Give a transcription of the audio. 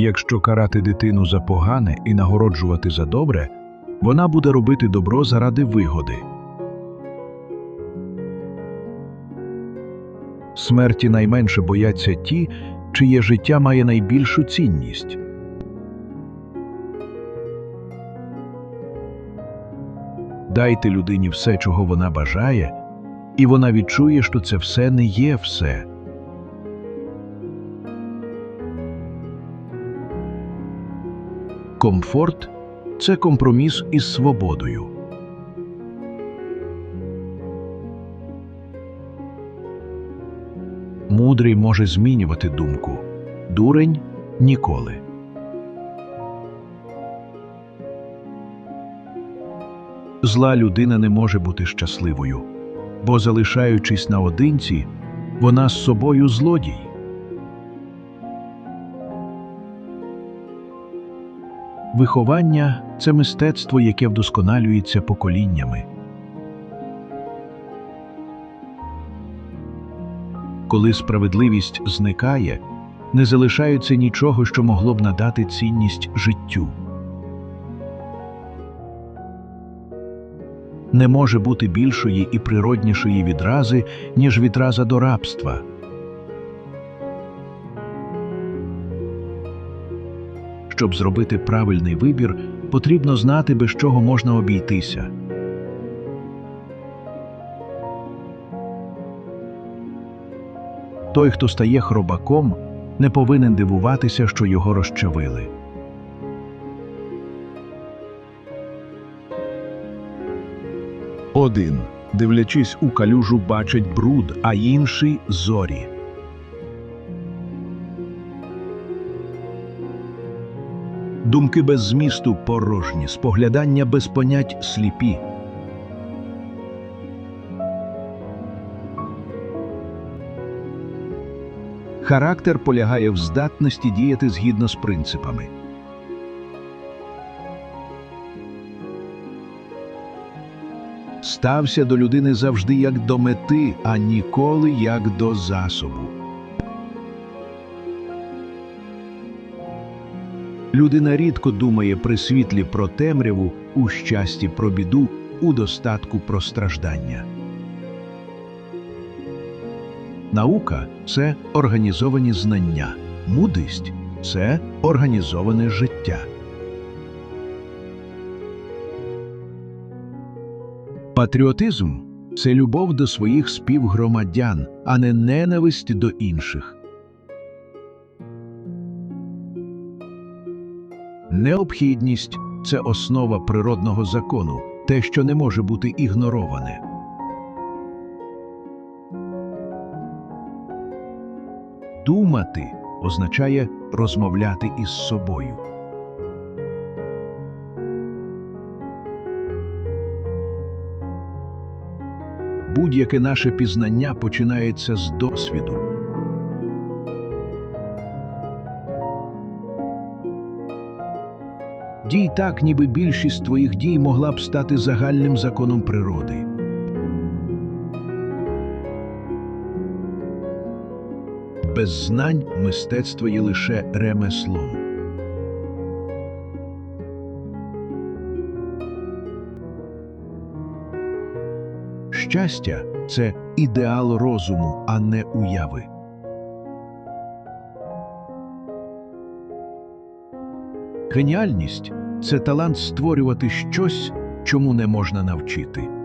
Якщо карати дитину за погане і нагороджувати за добре, вона буде робити добро заради вигоди. Смерті найменше бояться ті, чиє життя має найбільшу цінність. Дайте людині все, чого вона бажає, і вона відчує, що це все не є все. Комфорт це компроміс із свободою. Мудрий може змінювати думку, дурень ніколи. Зла людина не може бути щасливою, бо, залишаючись наодинці, вона з собою злодій. Виховання це мистецтво, яке вдосконалюється поколіннями. Коли справедливість зникає, не залишається нічого, що могло б надати цінність життю. Не може бути більшої і природнішої відрази, ніж відраза до рабства. Щоб зробити правильний вибір, потрібно знати, без чого можна обійтися. Той, хто стає хробаком, не повинен дивуватися, що його розчавили. Один, дивлячись у калюжу, бачить бруд, а інший зорі. Думки без змісту порожні, споглядання без понять сліпі. Характер полягає в здатності діяти згідно з принципами. Стався до людини завжди як до мети, а ніколи як до засобу. Людина рідко думає при світлі про темряву, у щасті про біду, у достатку про страждання. Наука це організовані знання, мудрість це організоване життя. Патріотизм це любов до своїх співгромадян, а не ненависть до інших. Необхідність це основа природного закону, те, що не може бути ігнороване. Думати означає розмовляти із собою. Будь-яке наше пізнання починається з досвіду. Дій так, ніби більшість твоїх дій могла б стати загальним законом природи. Без знань мистецтво є лише ремеслом. Щастя це ідеал розуму, а не уяви. Геніальність це талант створювати щось, чому не можна навчити.